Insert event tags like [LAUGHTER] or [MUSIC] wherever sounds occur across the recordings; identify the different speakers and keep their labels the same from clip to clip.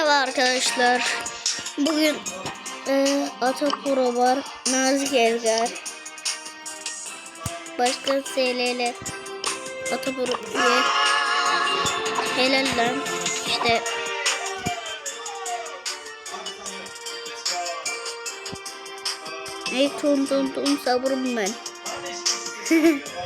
Speaker 1: Merhaba arkadaşlar. Bugün e, Atapuro var. Nazik Ezgar. Başka SLL. Atapuro üye. Helal lan. İşte. Ey tum tum tum saburum ben. [LAUGHS]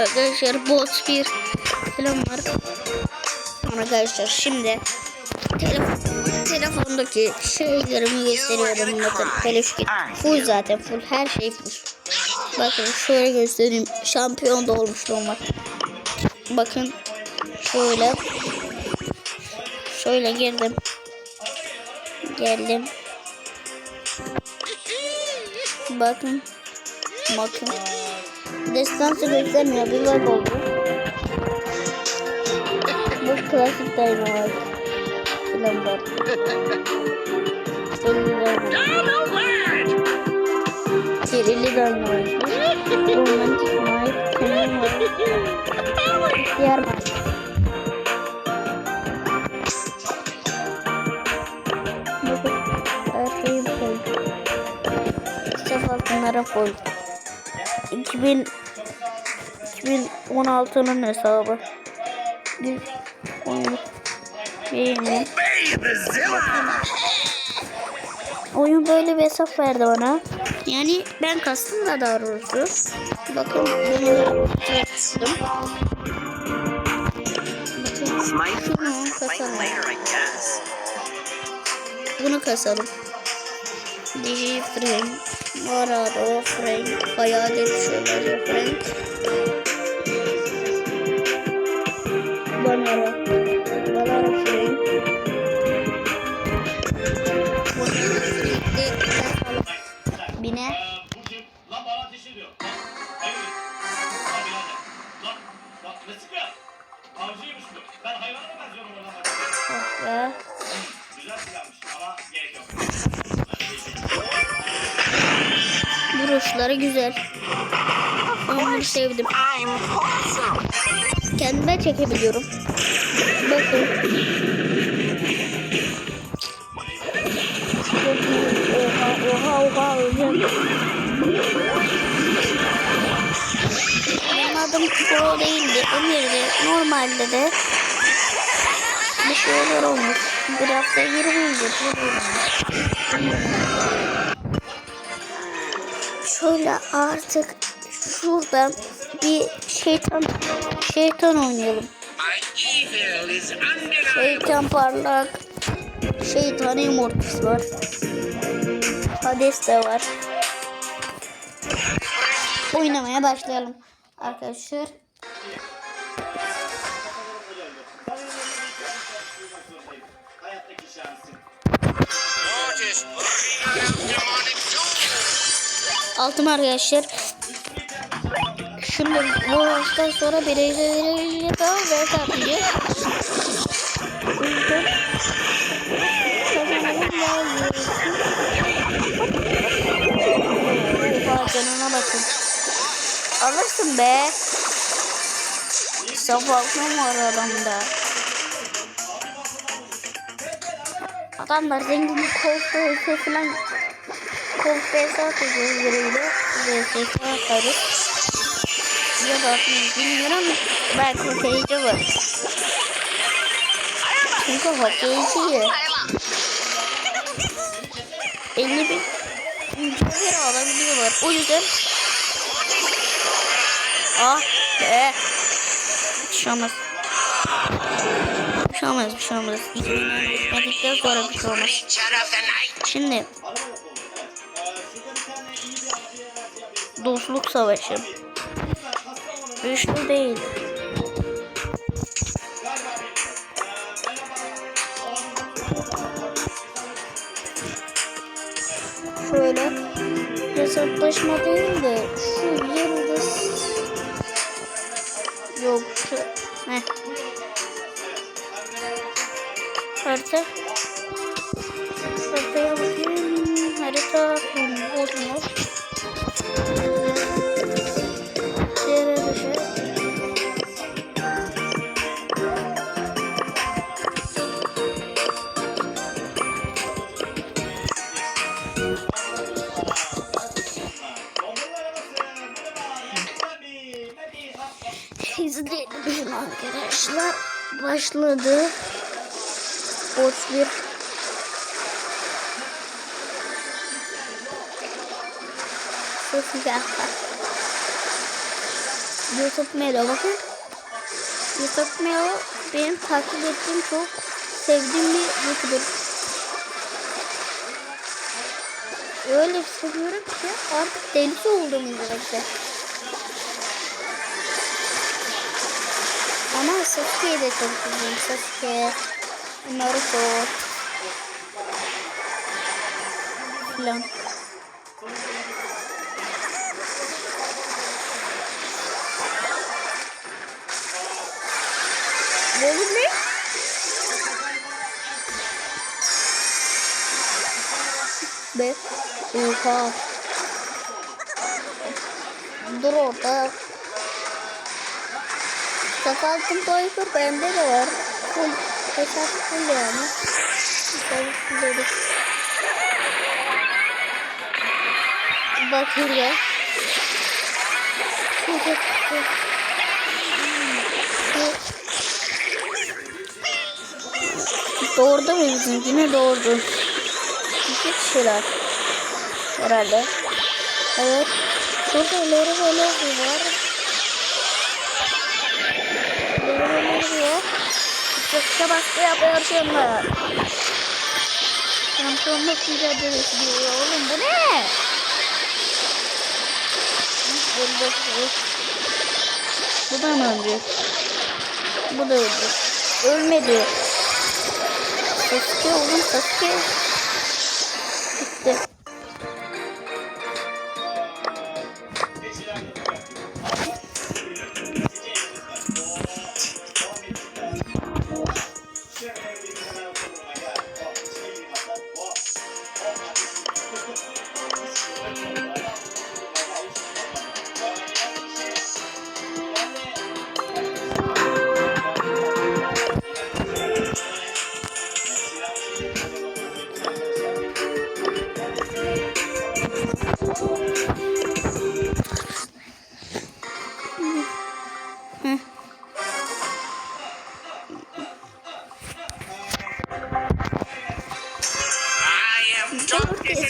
Speaker 1: Arkadaşlar bot bir falan var. Arkadaşlar şimdi telefon, telefondaki şeylerimi gösteriyorum. Bakın telefon full zaten full her şey full. Bakın şöyle göstereyim. Şampiyon da olmuşluğum var. Bakın şöyle şöyle girdim. Geldim. Bakın. Bakın. Destansı göstermiyor. Bir bug oldu. Bu klasik Dynamite. Filan var. Kirili Dynamite. Romantic Mike. Kenan var. İhtiyar Mike. Bakın. Her şeyi full. Saf altınlara full. 2000 2016'nın hesabı. Bir oyun böyle bir hesap verdi bana. Yani ben kastım da daha doğrusu. Bakın bunu Şunu
Speaker 2: Fight
Speaker 1: kasalım. Bunu kasalım. Digi Frank. Morado Frank. Hayalet şöyle Frank. Banara sevdim.
Speaker 2: I'm awesome.
Speaker 1: Kendime çekebiliyorum. Bakın. Oha oha oha öleceğim. Benim adım Pro değildi. Emir'di. Normalde de bir şeyler olmuş. Bir hafta 20 yıldır. Şöyle artık şuradan bir şeytan şeytan oynayalım. Şeytan parlak. Şeytan yumurtası var. Hades de var. Oynamaya başlayalım. Arkadaşlar. Altım arkadaşlar. Şimdi bu maçtan sonra bireyleriyle daha ve atacağız. O yüzden kazanalım. Oha canına bakın. Alırsın be. Saf altın var adamda. Adamlar zengin koltuğu falan Konfes atacağız bireyle. VSS atarız. Ya da atmayız bilmiyorum. Belki okeyci var. Çünkü okeyci 50 bin mücevher alabiliyorlar. O yüzden Ah be. Bir şey olmaz. Bir şey olmaz, bir şey olmaz. Gitmedikten sonra bir şey olmaz. Şimdi dostluk savaşı. Güçlü değil. Şöyle hesaplaşma değil de şu yıldız yok ne harita. Haritaya bakayım. Harita. Bozmuyor Başladı. Bot bir. Güzel. YouTube Melo bakın. YouTube Melo benim takip ettiğim çok sevdiğim bir YouTuber. Öyle seviyorum ki artık delisi oldum izlemekte. Ama Sasuke'yi de çok seviyorum. Sasuke, Naruto filan. Ne olur ne? Be. Oha. Dur orada. Sakatım Toyfur bende de var. Full hesap full yani. Fulledik. Bak burada. Doğurdu mu bizimkine doğurdu. İki kişiler. Herhalde. Evet. Şurada ileri böyle var. Çocukta baskı yapıyor şimdi. Şampiyonluk mücadelesi diyor oğlum bu ne? Bu da mı öldü? Bu da öldü. Ölmedi. Sasuke oğlum Sasuke. Gitti.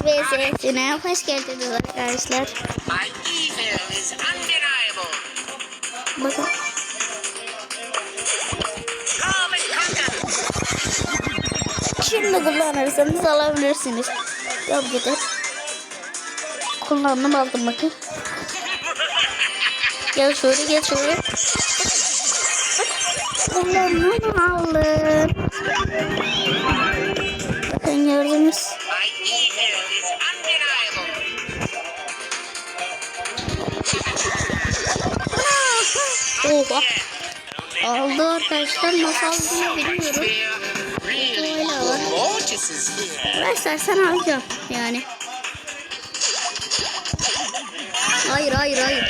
Speaker 2: İncarnate.
Speaker 1: VS'sine hoş geldiniz arkadaşlar. Bakın şimdi kullanırsanız alabilirsiniz. Ya bu da. Kullandım aldım bakın. Gel şöyle gel şöyle. Kullandım aldım. Bakın gördünüz. Oha. Aldı arkadaşlar nasıl aldığını bilmiyorum.
Speaker 2: Really,
Speaker 1: Öyle var. Ben istersen alacağım yani. Hayır hayır hayır.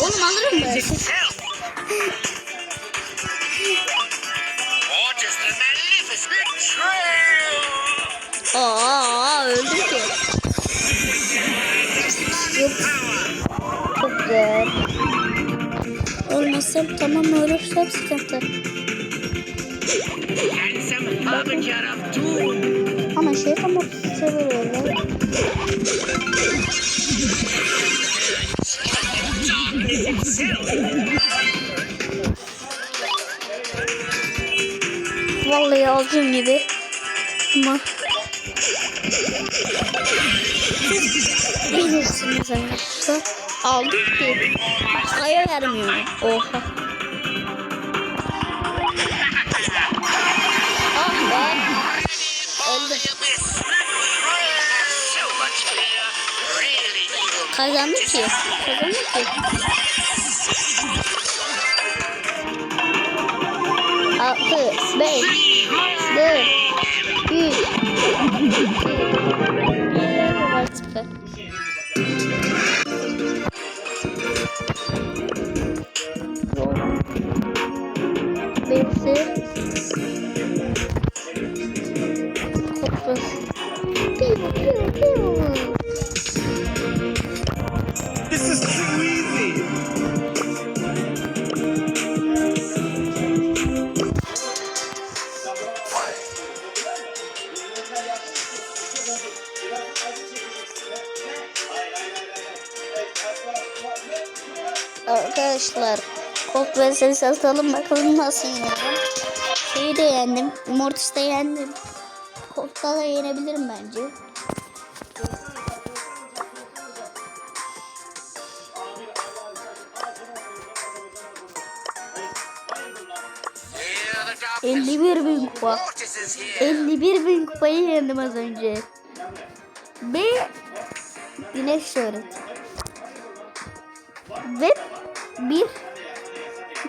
Speaker 1: Oğlum alırım ben. [LAUGHS] Olmazsam tamam ölürsem sıkıntı. Ama şey ama seviyorum. Vallahi alacağım gibi. Ama bilirsiniz arkadaşlar. Aldık ki. Sayı vermiyor. Oha. Ah be.
Speaker 2: All the abyss! So much fear! Really evil
Speaker 1: Kazandı ki. Kazandı ki. Altı, beş, dört, üç, Ses atalım bakalım nasıl yenerim. Şeyi de yendim. Mortis'i de yendim. Colt'ta da yenebilirim bence.
Speaker 2: Darkness.
Speaker 1: 51 bin kupa.
Speaker 2: Mortis here.
Speaker 1: 51 bin kupayı yendim az önce. Ve güneş şöhret. Ve 1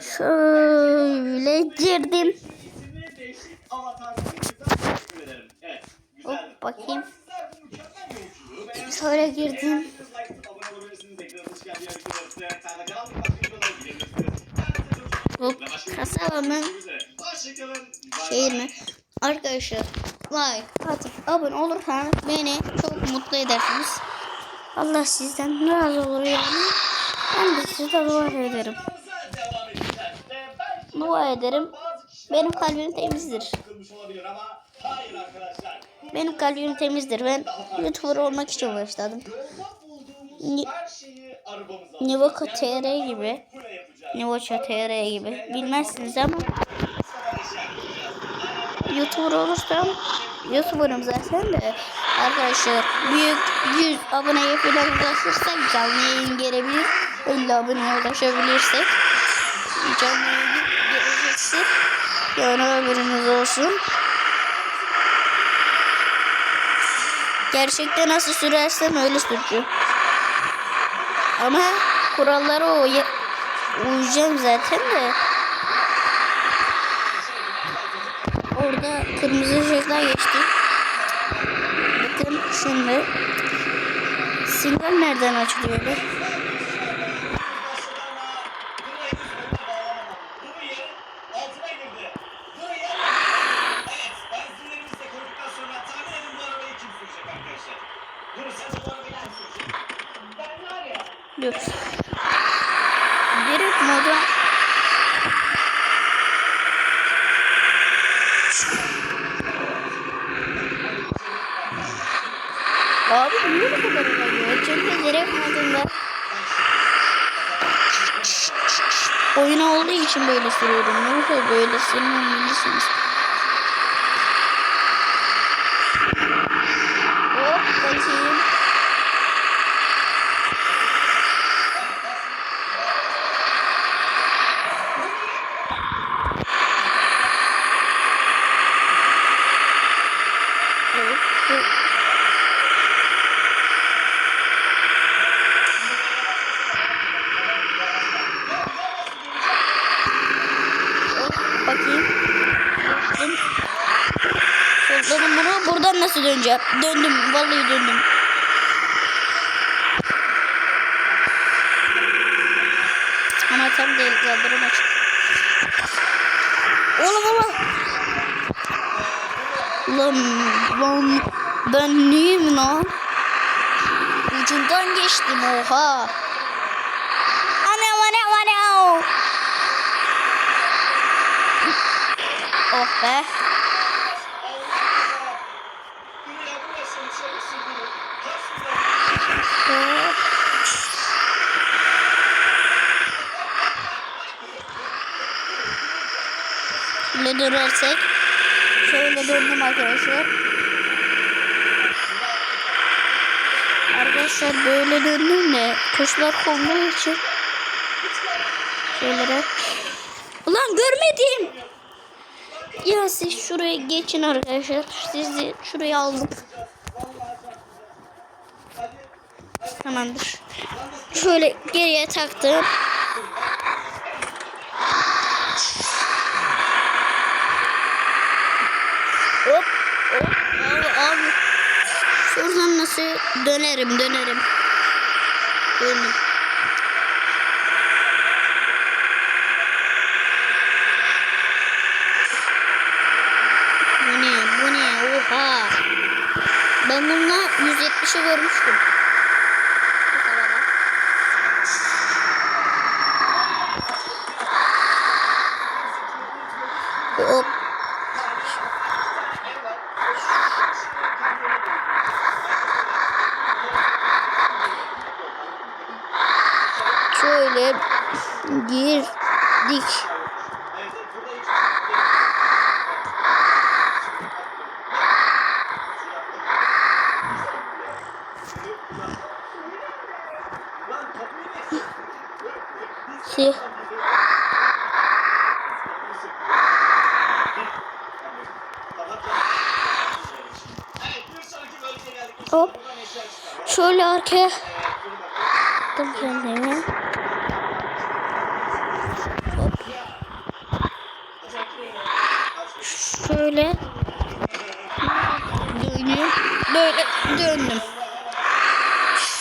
Speaker 1: Şöyle girdim. Hop, bakayım. Şöyle girdim. Hop
Speaker 3: Hoşçakalın.
Speaker 1: şehir mi? Arkadaşlar like atıp abone olursanız beni çok mutlu edersiniz. Allah sizden razı olur yani. Ben de size dua ederim. Dua ederim. Benim kalbim temizdir. Benim kalbim temizdir. Ben YouTuber olmak için başladım. Nivoka TR gibi. Nivoça TR gibi bilmezsiniz ama YouTuber olursam YouTuber'ım zaten de arkadaşlar büyük 100 aboneye falan ulaşırsak canlı yayın gelebilir. 50 aboneye ulaşabilirsek canlı geleceksek yani haberiniz olsun. Gerçekten nasıl sürersem öyle süreceğim. Ama kurallara uy uyacağım zaten de. Orada kırmızı ışıklar geçti. Bakın şimdi. Sinyal nereden açılıyor be? Oyun olduğu için böyle sürüyorum. Yoksa böyle sürmemelisiniz. Hop bakayım. Evet. bu- Hop, Bakayım. Geçtim. Solladım bunu. Buradan nasıl döneceğim? Döndüm. Vallahi döndüm. Ama tam değil. Kaldırım açık. Oğlum oğlum. Lan lan ben neyim lan? Ucundan geçtim oha. Ana ana ana. Oh be. Şöyle dönersek. Şöyle döndüm arkadaşlar. Arkadaşlar böyle döndüm de kuşlar konduğu için şeylere. Ulan görmedim. Ya siz şuraya geçin arkadaşlar. Sizi şuraya aldım. Tamamdır. Şöyle geriye taktım. Neyse dönerim dönerim. Döndüm. Bu ne? Bu ne? Oha. Ben bununla 170'i görmüştüm.
Speaker 3: Bölgeye geldik.
Speaker 1: Hop. Şöyle arkaya attım kendimi. Şöyle dönüyorum. Böyle döndüm.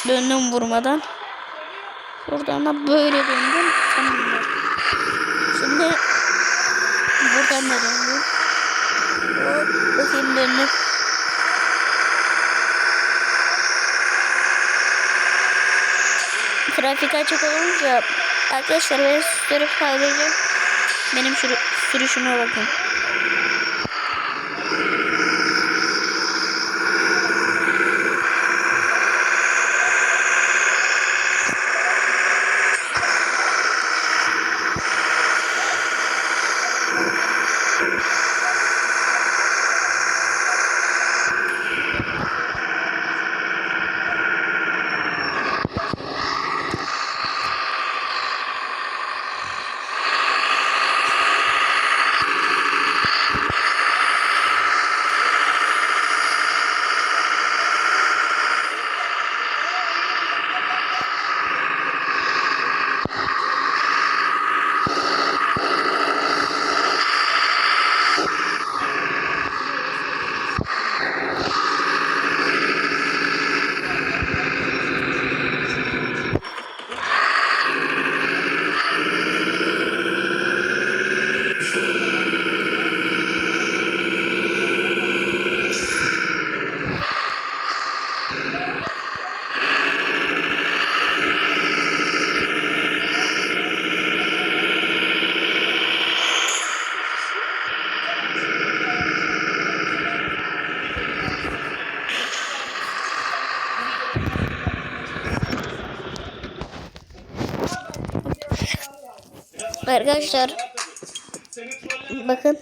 Speaker 1: Döndüm vurmadan. Buradan da böyle döndüm. Tamamdır. Şimdi buradan da döndüm. Hop, bakayım döndüm. Trafik açık olunca arkadaşlar ben sürüp paylaşacağım. Benim sürü, sürüşüme bakın. Arkadaşlar bakın.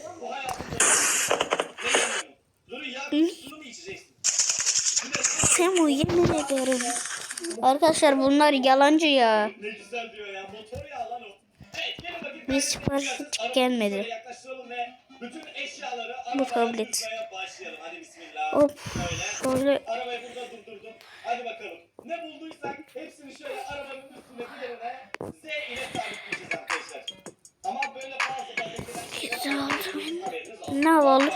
Speaker 1: Semu yemin ederim. Arkadaşlar bunlar yalancı ya.
Speaker 3: Ne güzel diyor ya. Motor ya lan o. Evet, gelin bakayım.
Speaker 1: Bir sipariş hiç gelmedi.
Speaker 3: Arabamıza Yaklaştıralım ve bütün eşyaları
Speaker 1: Bu tablet.
Speaker 3: tutmaya başlayalım. Hadi bismillah.
Speaker 1: Hop.
Speaker 3: Böyle.
Speaker 1: Şöyle
Speaker 3: Dur.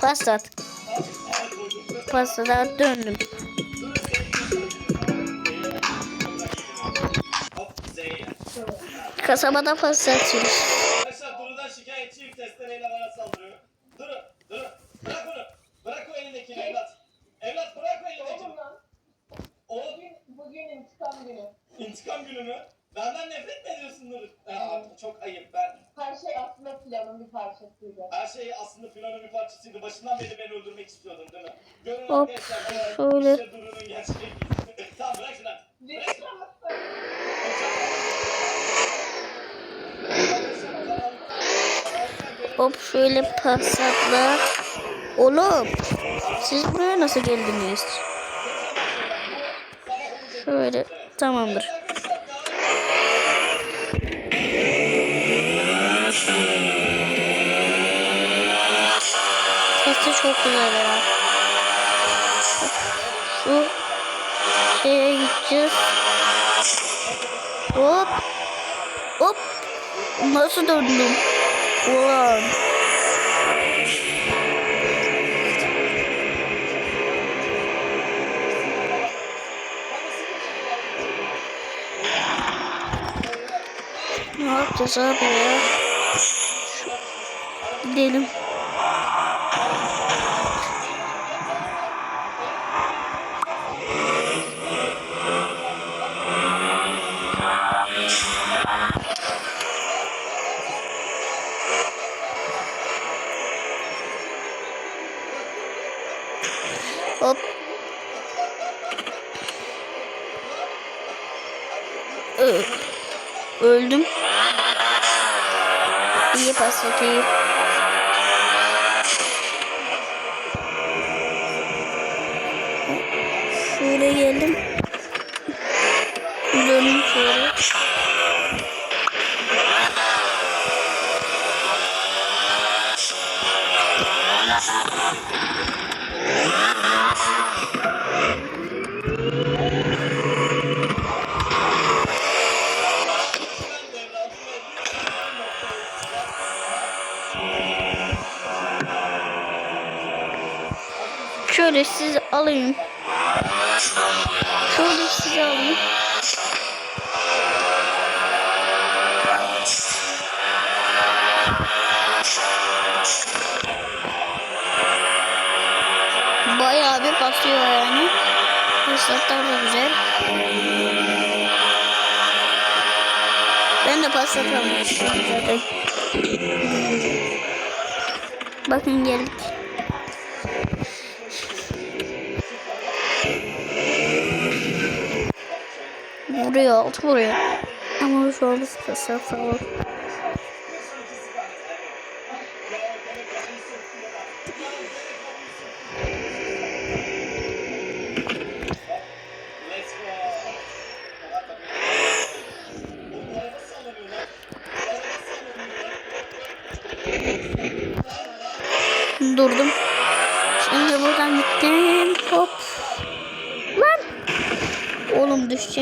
Speaker 1: pastat.
Speaker 3: Al, al koydum.
Speaker 1: Pastada döndüm. Kasabada pasta atıyoruz.
Speaker 4: Parçasıydı.
Speaker 3: Başından beri beni öldürmek istiyordun değil mi? Görün
Speaker 1: Hop, şöyle.
Speaker 3: İşte Duru'nun gerçek yüzü. [LAUGHS] tamam bırak şunu. Bırak şunu.
Speaker 1: Hop şöyle pasatla. Oğlum siz buraya nasıl geldiniz? Şöyle tamamdır. Çok güzel. Şu şeye gideceğiz. Hop. Hop. Nasıl döndüm? Ulan. Ne yapacağız abi ya? Gidelim. Öldüm. İyi pas iyi. Şöyle geldim. Dönüm. Şöyle alayım. Şöyle sizi alayım. Bayağı bir basıyor yani. Fırsatlar da güzel. Ben de pas yapamamıştım zaten. Bakın geldik. Vuruyor, altı vuruyor. Ama şu an sıkıntı.
Speaker 3: Let's